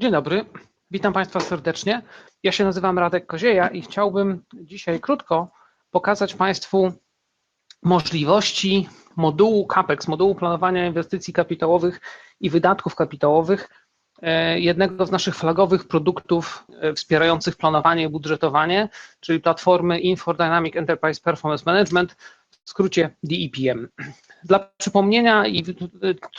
Dzień dobry, witam Państwa serdecznie. Ja się nazywam Radek Kozieja i chciałbym dzisiaj krótko pokazać Państwu możliwości modułu CAPEX, modułu planowania inwestycji kapitałowych i wydatków kapitałowych, e, jednego z naszych flagowych produktów e, wspierających planowanie i budżetowanie, czyli platformy Info Dynamic Enterprise Performance Management, w skrócie DEPM. Dla przypomnienia i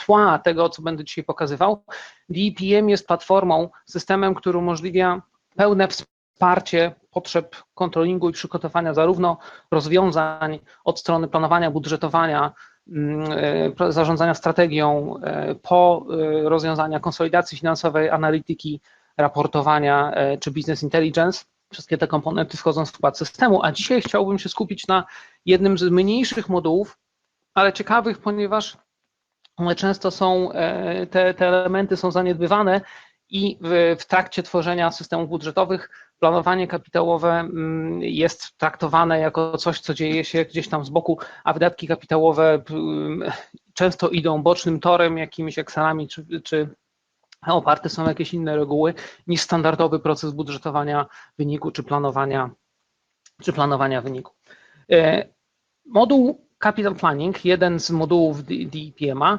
tła tego, co będę dzisiaj pokazywał, DEPM jest platformą, systemem, który umożliwia pełne wsparcie potrzeb kontrolingu i przygotowania zarówno rozwiązań od strony planowania, budżetowania, mm, e, zarządzania strategią, e, po e, rozwiązania konsolidacji finansowej, analityki, raportowania czy business intelligence. Wszystkie te komponenty wchodzą w skład systemu, a dzisiaj chciałbym się skupić na jednym z mniejszych modułów, ale ciekawych, ponieważ często są, e, te, te elementy są zaniedbywane i w, w trakcie tworzenia systemów budżetowych planowanie kapitałowe mm, jest traktowane jako coś, co dzieje się gdzieś tam z boku, a wydatki kapitałowe mm, często idą bocznym torem, jakimiś Excelami czy, czy oparte są jakieś inne reguły niż standardowy proces budżetowania wyniku czy planowania, czy planowania wyniku. E, moduł Capital Planning, jeden z modułów DPMA,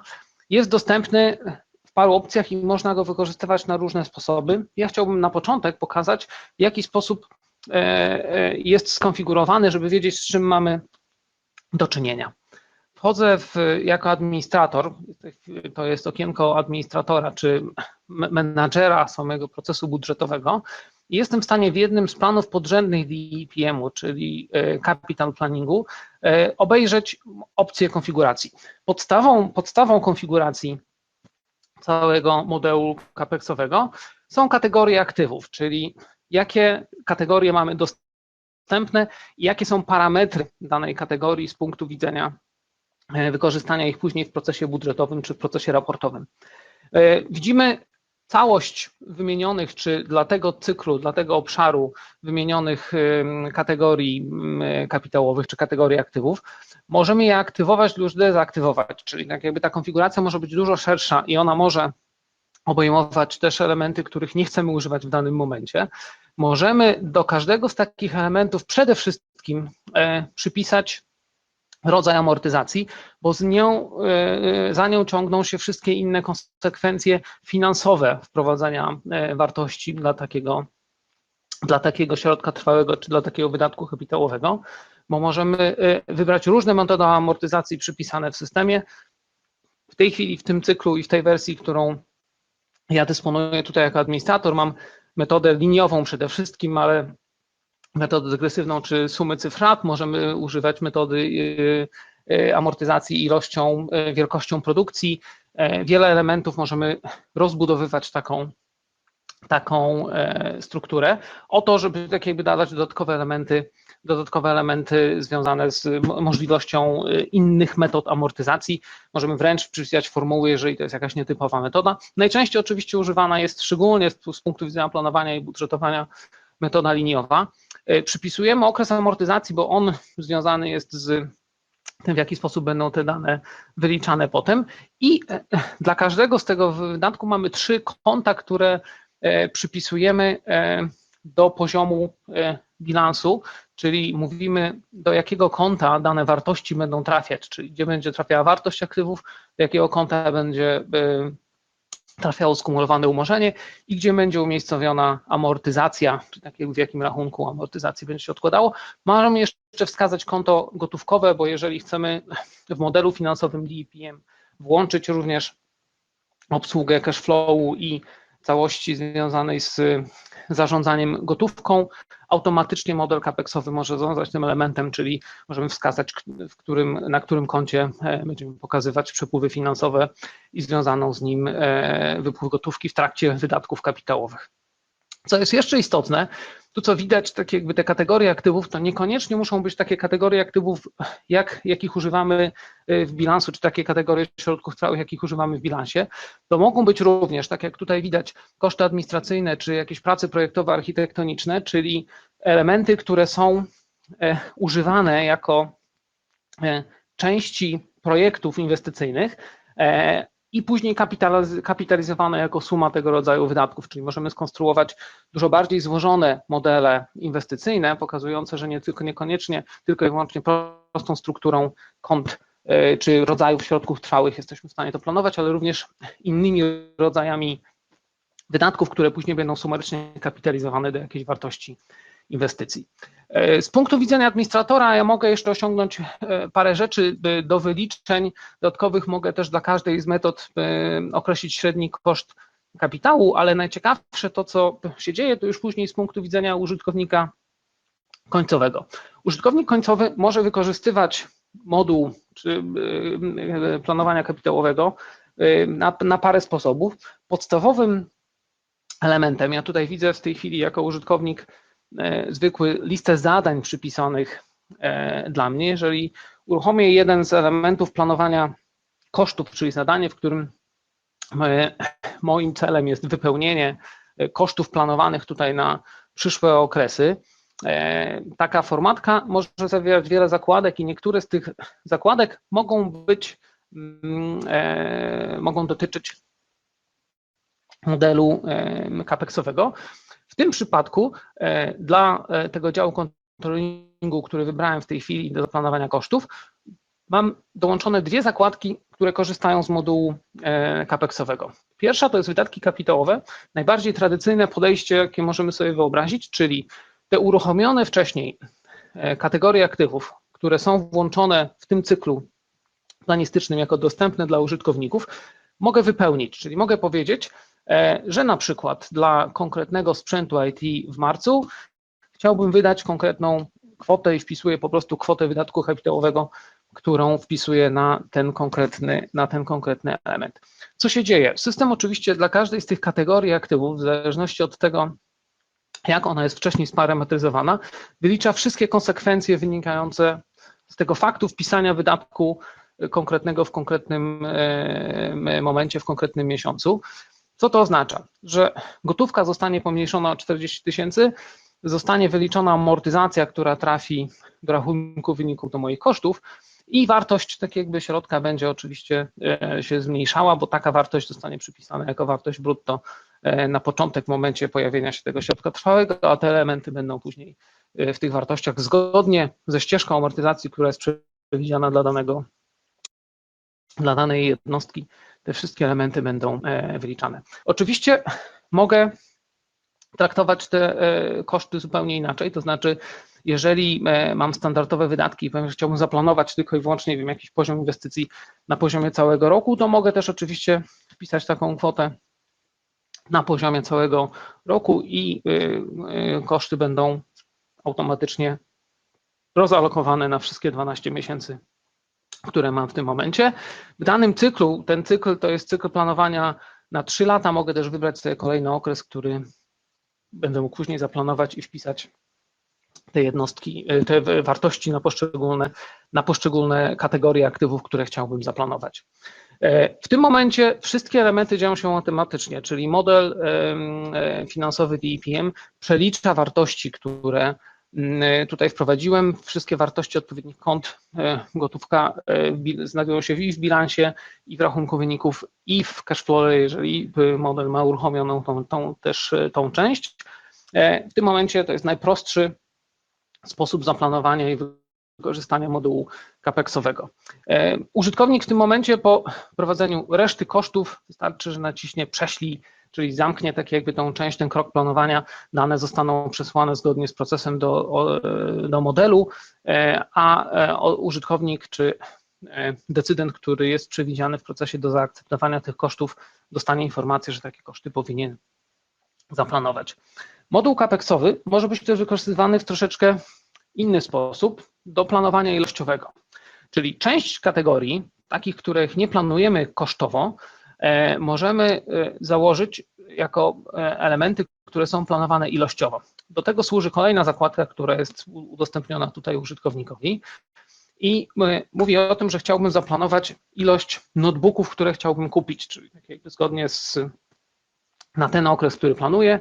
jest dostępny w paru opcjach i można go wykorzystywać na różne sposoby. Ja chciałbym na początek pokazać, w jaki sposób e, e, jest skonfigurowany, żeby wiedzieć, z czym mamy do czynienia. Wchodzę w, jako administrator, to jest okienko administratora czy menadżera samego procesu budżetowego i jestem w stanie w jednym z planów podrzędnych DPM-u, czyli e, Capital Planningu, e, obejrzeć opcję konfiguracji. Podstawą, podstawą konfiguracji całego modelu CAPEX-owego są kategorie aktywów, czyli jakie kategorie mamy dostępne i jakie są parametry danej kategorii z punktu widzenia e, wykorzystania ich później w procesie budżetowym czy w procesie raportowym. Widzimy całość wymienionych, czy dla tego cyklu, dla tego obszaru wymienionych kategorii kapitałowych, czy kategorii aktywów, możemy je aktywować lub dezaktywować, czyli tak jakby ta konfiguracja może być dużo szersza i ona może obejmować też elementy, których nie chcemy używać w danym momencie. Możemy do każdego z takich elementów przede wszystkim e, przypisać rodzaj amortyzacji, bo z nią, e, e, za nią ciągną się wszystkie inne konsekwencje finansowe wprowadzania e, wartości dla takiego, dla takiego środka trwałego czy dla takiego wydatku kapitałowego, bo możemy wybrać różne metody amortyzacji przypisane w systemie. W tej chwili, w tym cyklu i w tej wersji, którą ja dysponuję tutaj jako administrator, mam metodę liniową przede wszystkim, ale metodę degresywną czy sumy cyfrat, możemy używać metody y, y, amortyzacji ilością, y, wielkością produkcji. E, wiele elementów możemy rozbudowywać taką, taką e, strukturę, o to, żeby tak jakby dawać dodatkowe elementy, dodatkowe elementy związane z możliwością innych metod amortyzacji. Możemy wręcz przypisać formuły, jeżeli to jest jakaś nietypowa metoda. Najczęściej oczywiście używana jest szczególnie z punktu widzenia planowania i budżetowania metoda liniowa. E, przypisujemy okres amortyzacji, bo on związany jest z tym, w jaki sposób będą te dane wyliczane potem. I e, dla każdego z tego wydatku mamy trzy konta, które e, przypisujemy do poziomu bilansu, czyli mówimy, do jakiego konta dane wartości będą trafiać, czyli gdzie będzie trafiała wartość aktywów, do jakiego konta będzie trafiało skumulowane umorzenie i gdzie będzie umiejscowiona amortyzacja, tak w jakim rachunku amortyzacji będzie się odkładało. Możemy jeszcze wskazać konto gotówkowe, bo jeżeli chcemy w modelu finansowym DPM włączyć również obsługę cash flowu i całości związanej z zarządzaniem gotówką, automatycznie model capexowy może zarządzać tym elementem, czyli możemy wskazać, w którym, na którym koncie e, będziemy pokazywać przepływy finansowe i związaną z nim e, wypływ gotówki w trakcie wydatków kapitałowych. Co jest jeszcze istotne, tu co widać, tak jakby te kategorie aktywów, to niekoniecznie muszą być takie kategorie aktywów, jak, jakich używamy y, w bilansu, czy takie kategorie środków trwałych, jakich używamy w bilansie. To mogą być również, tak jak tutaj widać, koszty administracyjne, czy jakieś prace projektowe, architektoniczne, czyli elementy, które są e, używane jako e, części projektów inwestycyjnych, e, i później kapitalizowane jako suma tego rodzaju wydatków, czyli możemy skonstruować dużo bardziej złożone modele inwestycyjne, pokazujące, że nie tylko niekoniecznie tylko i wyłącznie prostą strukturą kont e, czy rodzajów środków trwałych jesteśmy w stanie to planować, ale również innymi rodzajami wydatków, które później będą sumarycznie kapitalizowane do jakiejś wartości inwestycji. E, z punktu widzenia administratora ja mogę jeszcze osiągnąć e, parę rzeczy do wyliczeń dodatkowych. Mogę też dla każdej z metod e, określić średni koszt kapitału, ale najciekawsze to, co się dzieje, to już później z punktu widzenia użytkownika końcowego. Użytkownik końcowy może wykorzystywać moduł planowania kapitałowego na, na parę sposobów. Podstawowym elementem, ja tutaj widzę w tej chwili jako użytkownik zwykły listę zadań przypisanych e, dla mnie. Jeżeli uruchomię jeden z elementów planowania kosztów, czyli zadanie, w którym moim celem jest wypełnienie e, kosztów planowanych tutaj na przyszłe okresy, taka formatka może zawierać wiele zakładek i niektóre z tych zakładek mogą być, mm, mogą dotyczyć modelu CAPEX-owego. W tym przypadku e, dla e, tego działu kontrolingu, który wybrałem w tej chwili do planowania kosztów, mam dołączone dwie zakładki, które korzystają z modułu e, CAPEX-owego. Pierwsza to jest wydatki kapitałowe, najbardziej tradycyjne podejście, jakie możemy sobie wyobrazić, czyli te uruchomione wcześniej kategorie aktywów, które są włączone w tym cyklu planistycznym jako dostępne dla użytkowników, mogę wypełnić, czyli mogę powiedzieć, E, że na przykład dla konkretnego sprzętu IT w marcu chciałbym wydać konkretną kwotę i wpisuję po prostu kwotę wydatku kapitałowego, którą wpisuję na ten konkretny, na ten konkretny element. Co się dzieje? System oczywiście dla każdej z tych kategorii aktywów, w zależności od tego, jak ona jest wcześniej sparametryzowana, wylicza wszystkie konsekwencje wynikające z tego faktu wpisania wydatku konkretnego w konkretnym e, momencie, w konkretnym miesiącu. Co to oznacza? Że gotówka zostanie pomniejszona o 40 tysięcy, zostanie wyliczona amortyzacja, która trafi do rachunku wyniku do moich kosztów i wartość tak jakby środka będzie oczywiście e, się zmniejszała, bo taka wartość zostanie przypisana jako wartość brutto e, na początek w momencie pojawienia się tego środka trwałego, a te elementy będą później e, w tych wartościach zgodnie ze ścieżką amortyzacji, która jest przewidziana dla danego dla danej jednostki te wszystkie elementy będą e, wyliczane. Oczywiście mogę traktować te e, koszty zupełnie inaczej, to znaczy jeżeli e, mam standardowe wydatki i powiem, że chciałbym zaplanować tylko i wyłącznie wiem, jakiś poziom inwestycji na poziomie całego roku, to mogę też oczywiście wpisać taką kwotę na poziomie całego roku i koszty będą automatycznie rozalokowane na wszystkie 12 miesięcy które mam w tym momencie. W danym cyklu, ten cykl to jest cykl planowania na 3 lata, mogę też wybrać sobie kolejny okres, który będę mógł później zaplanować i wpisać te jednostki, e, te wartości na poszczególne, na poszczególne kategorie aktywów, które chciałbym zaplanować. E, w tym momencie wszystkie elementy dzieją się automatycznie, czyli model e, finansowy DEPM przelicza wartości, które tutaj wprowadziłem wszystkie wartości odpowiednich kont. E, gotówka e, znajdują się i w bilansie, i w rachunku wyników, i w cashflow, jeżeli model ma uruchomioną tą, tą, też e, tą część. W tym momencie to jest najprostszy sposób zaplanowania i wykorzystania modułu CAPEX-owego. Użytkownik w tym momencie po prowadzeniu reszty kosztów wystarczy, że naciśnie prześlij czyli zamknie tak jakby tą część, ten krok planowania, dane zostaną przesłane zgodnie z procesem do, do modelu, e, a e, użytkownik czy e, decydent, który jest przewidziany w procesie do zaakceptowania tych kosztów, dostanie informację, że takie koszty powinien zaplanować. Moduł CAPEX-owy może być też wykorzystywany w troszeczkę inny sposób do planowania ilościowego. Czyli część kategorii, takich, których nie planujemy kosztowo, możemy e, założyć jako e, elementy, które są planowane ilościowo. Do tego służy kolejna zakładka, która jest udostępniona tutaj użytkownikowi. I mówię o tym, że chciałbym zaplanować ilość notebooków, które chciałbym kupić, czyli tak zgodnie z na ten okres, który planuję,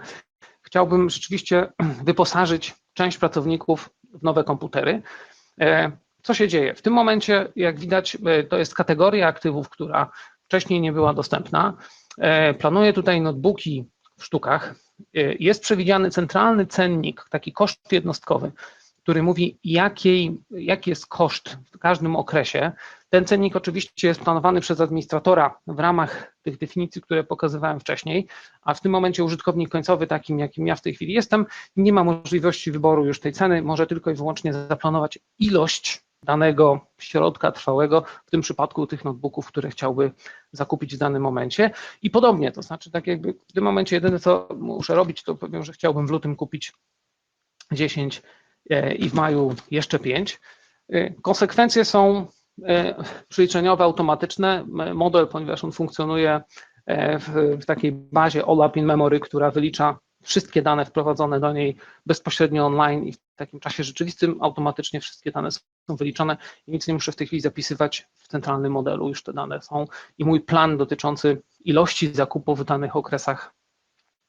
chciałbym rzeczywiście wyposażyć część pracowników w nowe komputery. Co się dzieje? W tym momencie, jak widać, to jest kategoria aktywów, która wcześniej nie była dostępna. Planuję tutaj notebooki w sztukach. Jest przewidziany centralny cennik, taki koszt jednostkowy, który mówi, jakiej, jaki jest koszt w każdym okresie. Ten cennik oczywiście jest planowany przez administratora w ramach tych definicji, które pokazywałem wcześniej, a w tym momencie użytkownik końcowy, takim jakim ja w tej chwili jestem, nie ma możliwości wyboru już tej ceny, może tylko i wyłącznie zaplanować ilość danego środka trwałego, w tym przypadku tych notebooków, które chciałby zakupić w danym momencie. I podobnie, to znaczy tak jakby w tym momencie jedyne co muszę robić, to powiem, że chciałbym w lutym kupić 10 e, i w maju jeszcze 5. E, konsekwencje są e, przyliczeniowe, automatyczne. Model, ponieważ on funkcjonuje w takiej bazie OLAP in memory, która wylicza wszystkie dane wprowadzone do niej bezpośrednio online i w takim czasie rzeczywistym automatycznie wszystkie dane są wyliczone i nic nie muszę w tej chwili zapisywać w centralnym modelu, już te dane są i mój plan dotyczący ilości zakupów w danych okresach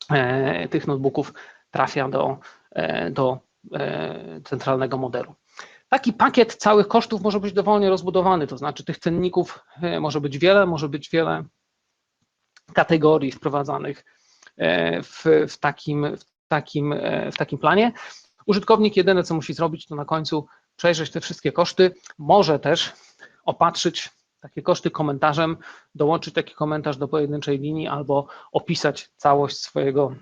e, tych notebooków trafia do, e, do e, centralnego modelu. Taki pakiet całych kosztów może być dowolnie rozbudowany, to znaczy tych cenników może być wiele, może być wiele kategorii wprowadzanych w, w, takim, w, takim, w takim planie. Użytkownik jedyne, co musi zrobić, to na końcu przejrzeć te wszystkie koszty. Może też opatrzyć takie koszty komentarzem, dołączyć taki komentarz do pojedynczej linii albo opisać całość swojego,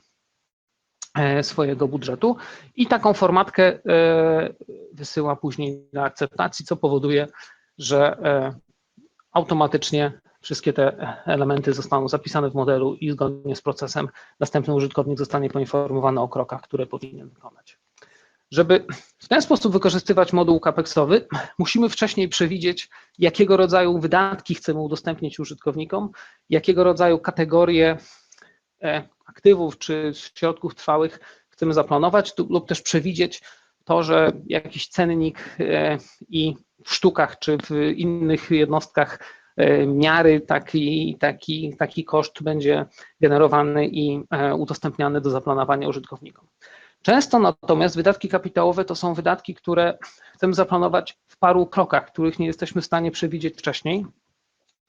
e, swojego budżetu i taką formatkę e, wysyła później na akceptacji, co powoduje, że e, automatycznie wszystkie te elementy zostaną zapisane w modelu i zgodnie z procesem następny użytkownik zostanie poinformowany o krokach, które powinien wykonać. Żeby w ten sposób wykorzystywać moduł CAPEXowy, musimy wcześniej przewidzieć, jakiego rodzaju wydatki chcemy udostępnić użytkownikom, jakiego rodzaju kategorie e, aktywów czy środków trwałych chcemy zaplanować lub też przewidzieć to, że jakiś cennik e, i w sztukach czy w innych jednostkach miary taki, taki, taki koszt będzie generowany i udostępniany do zaplanowania użytkownikom. Często natomiast wydatki kapitałowe to są wydatki, które chcemy zaplanować w paru krokach, których nie jesteśmy w stanie przewidzieć wcześniej.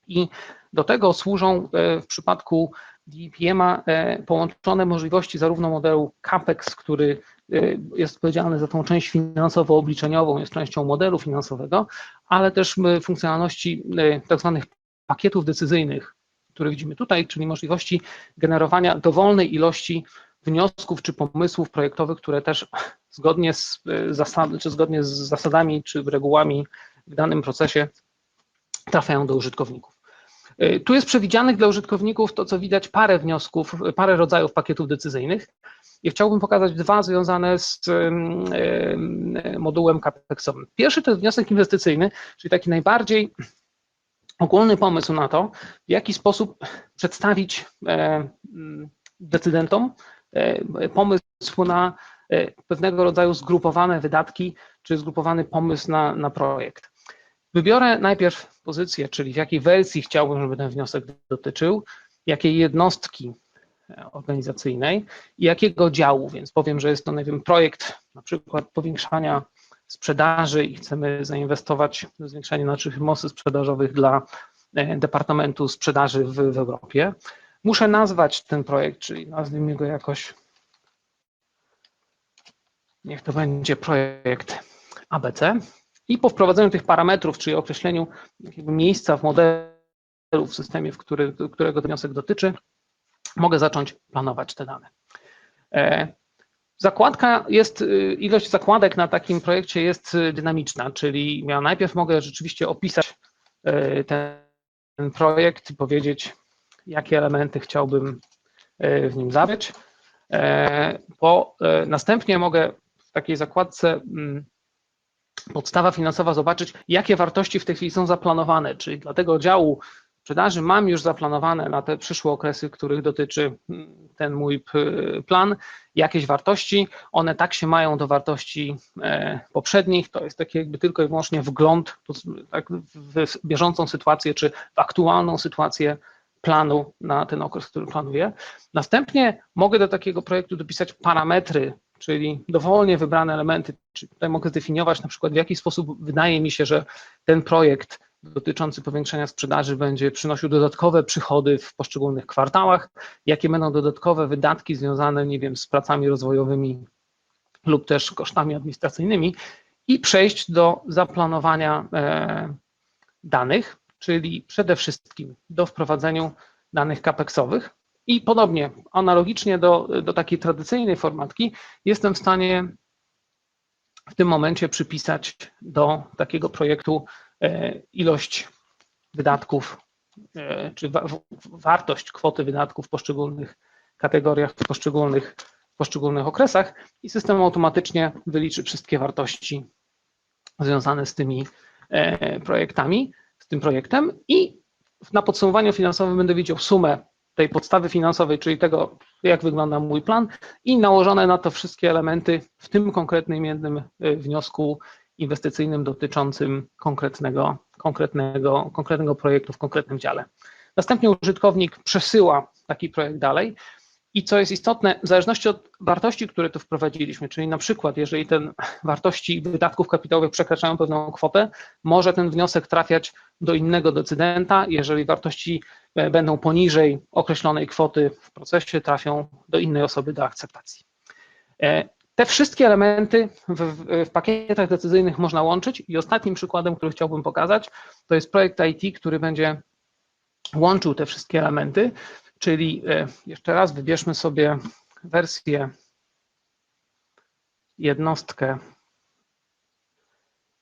I do tego służą e, w przypadku DPM-a e, połączone możliwości zarówno modelu CAPEX, który e, jest odpowiedzialny za tą część finansowo-obliczeniową, jest częścią modelu finansowego, ale też funkcjonalności tak zwanych pakietów decyzyjnych, które widzimy tutaj, czyli możliwości generowania dowolnej ilości wniosków czy pomysłów projektowych, które też zgodnie z, zasad, czy zgodnie z zasadami czy regułami w danym procesie trafiają do użytkowników. E, tu jest przewidzianych dla użytkowników to, co widać, parę wniosków, parę rodzajów pakietów decyzyjnych. I chciałbym pokazać dwa związane z modułem CAPEX-owym. Pierwszy to jest wniosek inwestycyjny, czyli taki najbardziej ogólny pomysł na to, w jaki sposób przedstawić e, decydentom E, pomysł na pewnego rodzaju zgrupowane wydatki, czy zgrupowany pomysł na, na projekt. Wybiorę najpierw pozycję, czyli w jakiej wersji chciałbym, żeby ten wniosek dotyczył, jakiej jednostki e, organizacyjnej i jakiego działu, więc powiem, że jest to, nie wiem, projekt na przykład powiększania sprzedaży i chcemy zainwestować w zwiększenie naszych mocy sprzedażowych dla Departamentu Sprzedaży w, w Europie. Muszę nazwać ten projekt, czyli nazwijmy go jakoś, niech to będzie projekt ABC. I po wprowadzeniu tych parametrów, czyli określeniu miejsca w modelu, w systemie, w który, którego wniosek dotyczy, mogę zacząć planować te dane. E, zakładka jest, y, ilość zakładek na takim projekcie jest y, dynamiczna, czyli ja najpierw mogę rzeczywiście opisać y, ten projekt i powiedzieć, jakie elementy chciałbym w nim zawrzeć, e, bo e, następnie mogę w takiej zakładce mm, podstawa finansowa zobaczyć, jakie wartości w tej chwili są zaplanowane, czyli dla tego działu sprzedaży mam już zaplanowane na te przyszłe okresy, których dotyczy mm, ten mój plan, jakieś wartości, one tak się mają do wartości poprzednich, to jest taki jakby tylko i wyłącznie wgląd tak, w bieżącą sytuację, czy w aktualną sytuację planu na ten okres, który planuję. Następnie mogę do takiego projektu dopisać parametry, czyli dowolnie wybrane elementy, czyli tutaj mogę zdefiniować na przykład w jaki sposób wydaje mi się, że ten projekt dotyczący powiększenia sprzedaży będzie przynosił dodatkowe przychody w poszczególnych kwartałach, jakie będą dodatkowe wydatki związane, nie wiem, z pracami rozwojowymi lub też kosztami administracyjnymi i przejść do zaplanowania e, danych, czyli przede wszystkim do wprowadzenia danych capexowych. I podobnie, analogicznie do, do takiej tradycyjnej formatki, jestem w stanie w tym momencie przypisać do takiego projektu e, ilość wydatków, e, czy wartość kwoty wydatków w poszczególnych kategoriach, w poszczególnych, w poszczególnych okresach i system automatycznie wyliczy wszystkie wartości związane z tymi e, projektami, z tym projektem i na podsumowaniu finansowym będę widział sumę tej podstawy finansowej, czyli tego, jak wygląda mój plan i nałożone na to wszystkie elementy w tym konkretnym jednym y, wniosku inwestycyjnym dotyczącym konkretnego, konkretnego, konkretnego projektu w konkretnym dziale. Następnie użytkownik przesyła taki projekt dalej i co jest istotne, w zależności od wartości, które tu wprowadziliśmy, czyli na przykład, jeżeli ten wartości wydatków kapitałowych przekraczają pewną kwotę, może ten wniosek trafiać do innego decydenta, jeżeli wartości e, będą poniżej określonej kwoty w procesie, trafią do innej osoby do akceptacji. E, te wszystkie elementy w, w, pakietach decyzyjnych można łączyć i ostatnim przykładem, który chciałbym pokazać, to jest projekt IT, który będzie łączył te wszystkie elementy. Czyli e, jeszcze raz wybierzmy sobie wersję jednostkę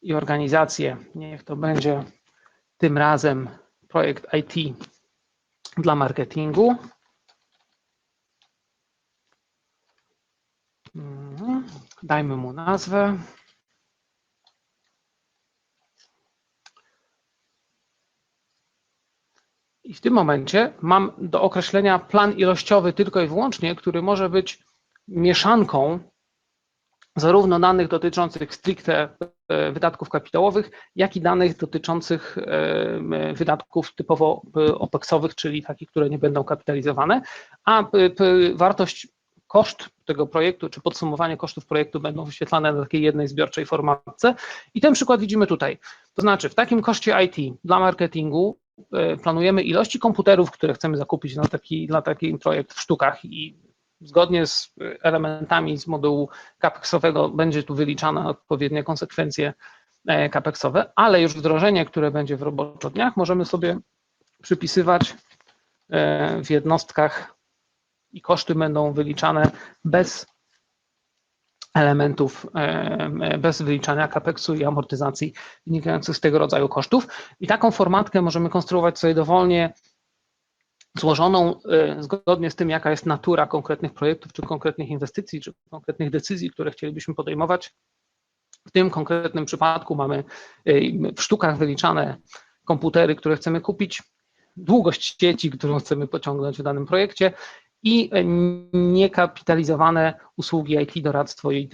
i organizację. Niech to będzie tym razem projekt IT dla marketingu. Mhm. Dajmy mu nazwę. I w tym momencie mam do określenia plan ilościowy tylko i wyłącznie, który może być mieszanką zarówno danych dotyczących stricte e, wydatków kapitałowych, jak i danych dotyczących e, wydatków typowo e, OPEX-owych, czyli takich, które nie będą kapitalizowane, a wartość koszt tego projektu, czy podsumowanie kosztów projektu będą wyświetlane na takiej jednej zbiorczej formatce. I ten przykład widzimy tutaj. To znaczy, w takim koszcie IT dla marketingu planujemy ilości komputerów, które chcemy zakupić na taki, na taki projekt w sztukach i zgodnie z elementami z modułu CAPEX-owego będzie tu wyliczana odpowiednie konsekwencje e, CAPEX-owe, ale już wdrożenie, które będzie w roboczo dniach, możemy sobie przypisywać e, w jednostkach i koszty będą wyliczane bez elementów e, bez wyliczania kapeksu i amortyzacji wynikających z tego rodzaju kosztów. I taką formatkę możemy konstruować sobie dowolnie złożoną e, zgodnie z tym, jaka jest natura konkretnych projektów, czy konkretnych inwestycji, czy konkretnych decyzji, które chcielibyśmy podejmować. W tym konkretnym przypadku mamy e, w sztukach wyliczane komputery, które chcemy kupić, długość sieci, którą chcemy pociągnąć w danym projekcie i niekapitalizowane usługi IT, doradztwo i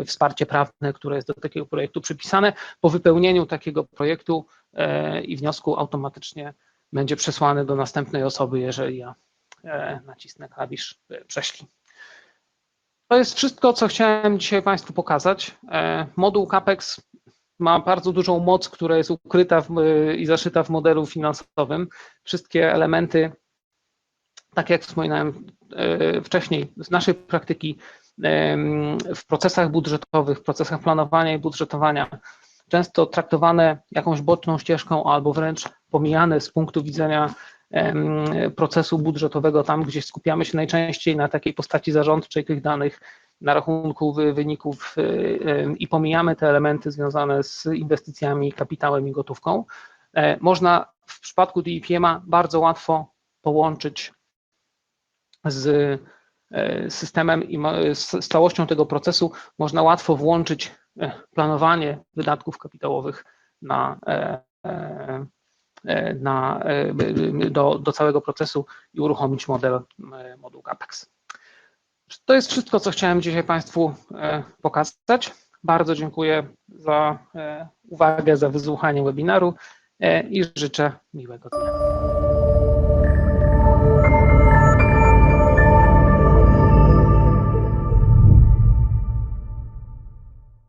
e, wsparcie prawne, które jest do takiego projektu przypisane. Po wypełnieniu takiego projektu e, i wniosku automatycznie będzie przesłany do następnej osoby, jeżeli ja e, nacisnę klawisz prześlij. To jest wszystko, co chciałem dzisiaj Państwu pokazać. Moduł CAPEX ma bardzo dużą moc, która jest ukryta w, i zaszyta w modelu finansowym. Wszystkie elementy tak jak wspominałem e, wcześniej, z naszej praktyki w procesach budżetowych, w procesach planowania i budżetowania, często traktowane jakąś boczną ścieżką albo wręcz pomijane z punktu widzenia procesu budżetowego, tam gdzie skupiamy się najczęściej na takiej postaci zarządczej tych danych, na rachunku wyników e, i pomijamy te elementy związane z inwestycjami, kapitałem i gotówką. E, można w przypadku DIPM-a bardzo łatwo połączyć z e, systemem i z całością tego procesu można łatwo włączyć e, planowanie wydatków kapitałowych na, e, na, do, do całego procesu i uruchomić model, moduł CAPEX. To jest wszystko, co chciałem dzisiaj Państwu pokazać. Bardzo dziękuję za uwagę, za wysłuchanie webinaru i życzę miłego dnia.